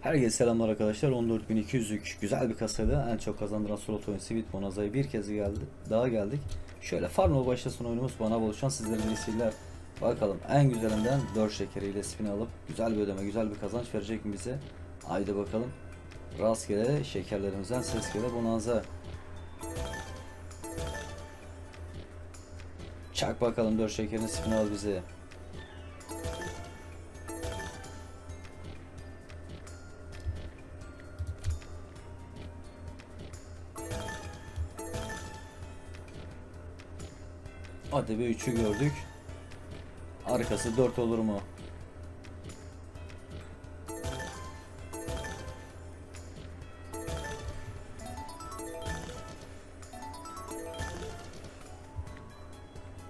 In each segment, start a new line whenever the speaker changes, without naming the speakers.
Herkese selamlar arkadaşlar. 14.200'lük güzel bir kasaydı. En çok kazandıran slot oyunu Sweet Bonanza'ya bir kez geldi. Daha geldik. Şöyle Farno başlasın oyunumuz bana buluşan sizlerin vesile. Bakalım en güzelinden 4 şekeriyle spin alıp güzel bir ödeme, güzel bir kazanç verecek mi bize? Haydi bakalım. Rastgele şekerlerimizden ses gele Bonanza. Çak bakalım 4 şekerini spin al bize. Hadi bir 3'ü gördük. Arkası 4 olur mu?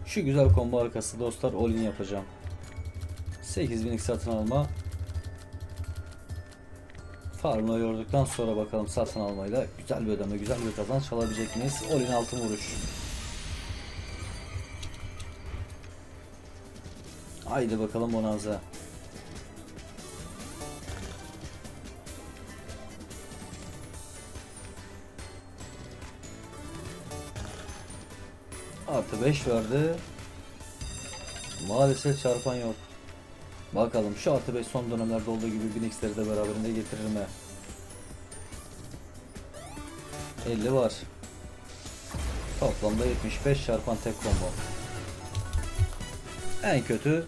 Şu güzel combo arkası dostlar all-in yapacağım. 8000'lik satın alma. Farmla yorduktan sonra bakalım satın almayla güzel bir ödeme, güzel bir kazanç alabilecek miyiz? All-in altın vuruş. Haydi bakalım Bonanza. Artı 5 verdi. Maalesef çarpan yok. Bakalım şu artı 5 son dönemlerde olduğu gibi Binix'leri de beraberinde getirir mi? 50 var. Toplamda 75 çarpan tek combo. En kötü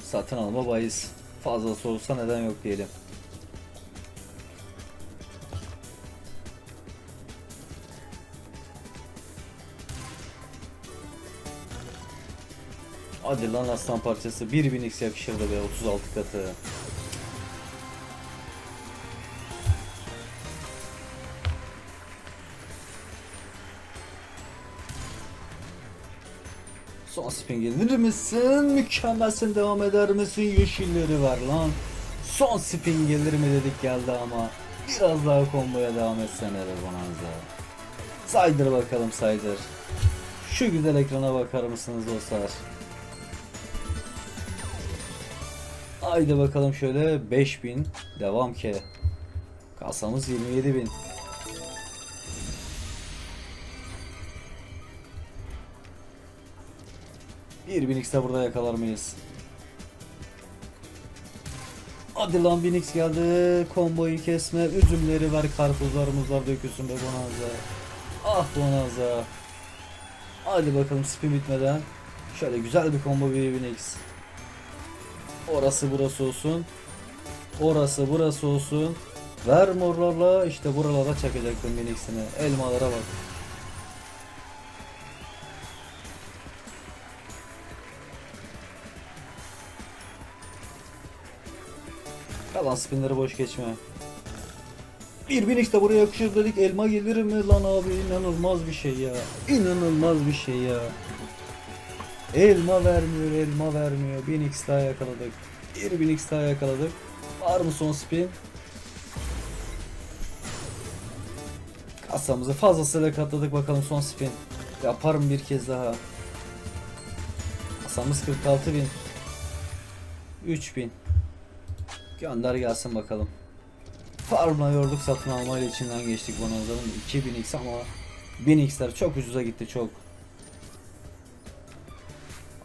satın alma bahis. Fazlası olsa neden yok diyelim. Hadi lan aslan parçası 1000x yakışırdı be 36 katı. Son spin gelir misin? Mükemmelsin devam eder misin? Yeşilleri var lan. Son spin gelir mi dedik geldi ama biraz daha komboya devam etsene de Bonanza. Saydır bakalım saydır. Şu güzel ekrana bakar mısınız dostlar? Haydi bakalım şöyle 5000 devam ki. Kasamız 27000. Bir Binix de burada yakalar mıyız? Hadi lan Binix geldi. Komboyu kesme. Üzümleri ver. Karpuzlar muzlar dökülsün be Bonanza. Ah Bonanza. Hadi bakalım spin bitmeden. Şöyle güzel bir combo bir Binix. Orası burası olsun. Orası burası olsun. Ver morlarla işte buralara çakacaktım Binix'ini. Elmalara bak. Kalan spinleri boş geçme. Bir Binix de buraya yakışır dedik. Elma gelir mi lan abi? İnanılmaz bir şey ya. İnanılmaz bir şey ya. Elma vermiyor, elma vermiyor. Binix daha yakaladık. Bir Binix daha yakaladık. Var mı son spin? Kasamızı fazlasıyla katladık bakalım son spin. Yaparım bir kez daha. Kasamız 46 bin. 3000. Gönder gelsin bakalım. Farmla yorduk satın almayla içinden geçtik Bonanza'nın 2000x ama 1000x'ler çok ucuza gitti çok.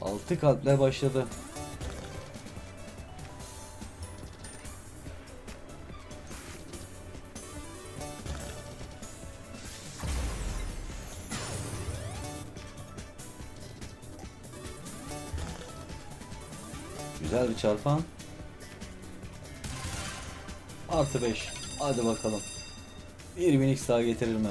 6 kalple başladı. Güzel bir çarpan. Artı 5. Hadi bakalım. 1000x daha getirir mi?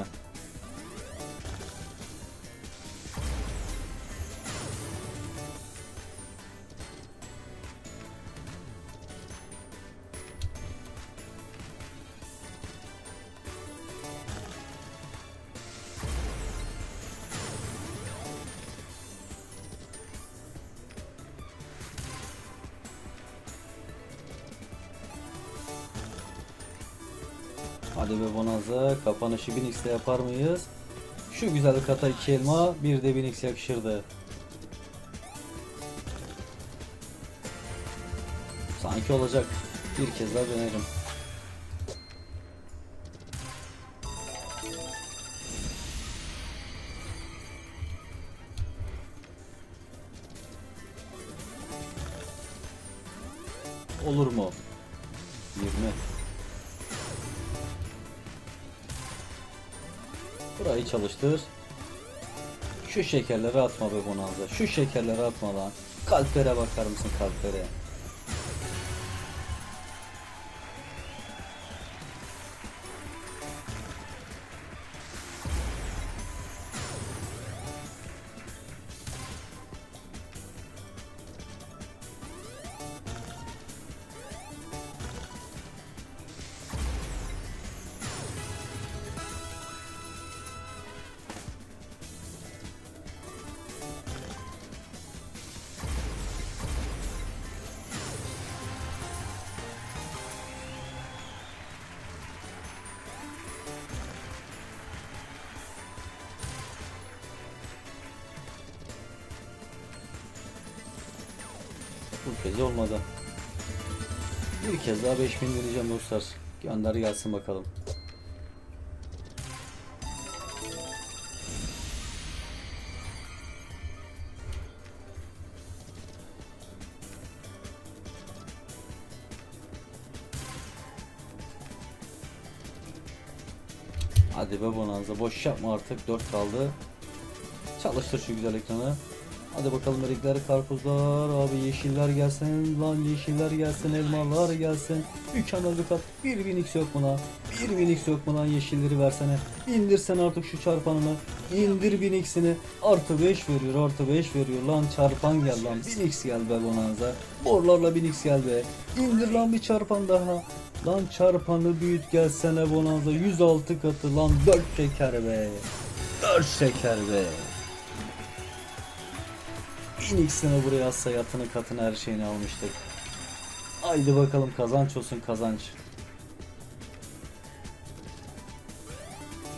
Ali ve Bonanza kapanışı 1000x'le yapar mıyız? Şu güzel kata 2 elma bir de 1000x yakışırdı. Sanki olacak. Bir kez daha dönerim. Olur mu? 20 Burayı çalıştır. Şu şekerleri atma be Bonanza. Şu şekerleri atma lan. Kalplere bakar mısın kalplere? Bu kez olmadı. Bir kez daha 5000 deneyeceğim dostlar. Gönder gelsin bakalım. Hadi be Bonanza boş yapma artık 4 kaldı. Çalıştır şu güzel ekranı. Hadi bakalım erikler, karpuzlar, abi yeşiller gelsin, lan yeşiller gelsin, elmalar gelsin. Mükemmel bir kat. Bir Winx yok lan? Bir Winx yok lan yeşilleri versene. İndirsen artık şu çarpanını. İndir Winx'ini. Artı 5 veriyor, artı 5 veriyor. Lan çarpan gel lan. Winx gel be bonanza. Borlarla Winx gel be. İndir lan bir çarpan daha. Lan çarpanı büyüt gelsene bonanza. 106 katı lan 4 şeker be. 4 şeker be. Phoenix'ini buraya atsa yatını katını her şeyini almıştık. Haydi bakalım kazanç olsun kazanç.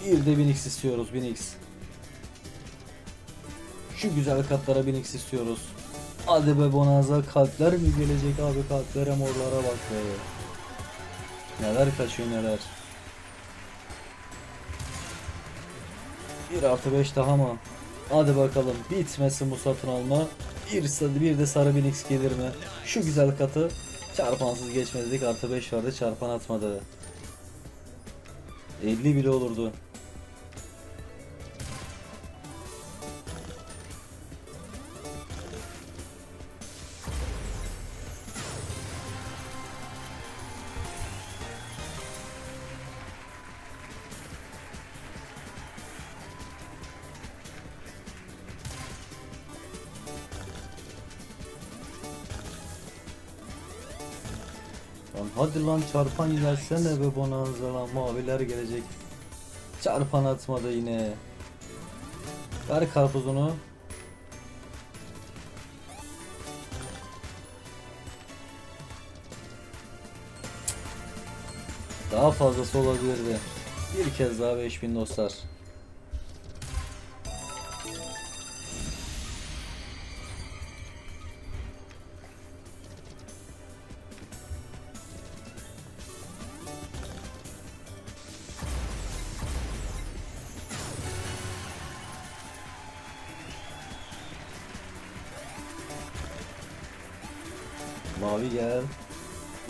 Bir de Binix istiyoruz Binix. Şu güzel katlara Binix istiyoruz. Hadi be Bonanza kalpler mi gelecek abi kalplere morlara bak be. Neler kaçıyor neler. 1 artı 5 daha mı? Hadi bakalım bitmesin bu satın alma. Bir, bir de sarı Binix gelir mi? Şu güzel katı çarpansız geçmedik artı 5 vardı çarpan atmadı. 50 bile olurdu. Lan hadi lan çarpan gelsene be bonanza lan maviler gelecek. Çarpan atmadı yine. Ver karpuzunu. Daha fazlası olabilirdi. Bir kez daha 5000 dostlar. Mavi gel.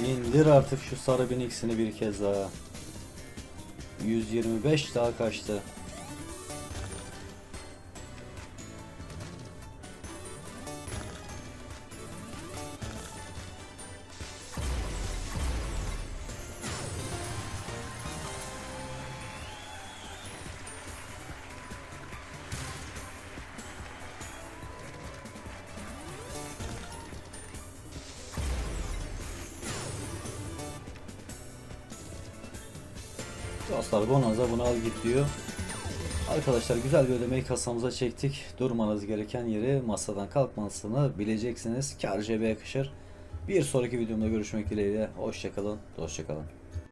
İndir artık şu sarı binixini bir kez daha. 125 daha kaçtı. Dostlar Bonanza bunu al git diyor. Arkadaşlar güzel bir ödemeyi kasamıza çektik. Durmanız gereken yeri masadan kalkmasını bileceksiniz. Kar cebe yakışır. Bir sonraki videomda görüşmek dileğiyle. Hoşçakalın. Hoşçakalın.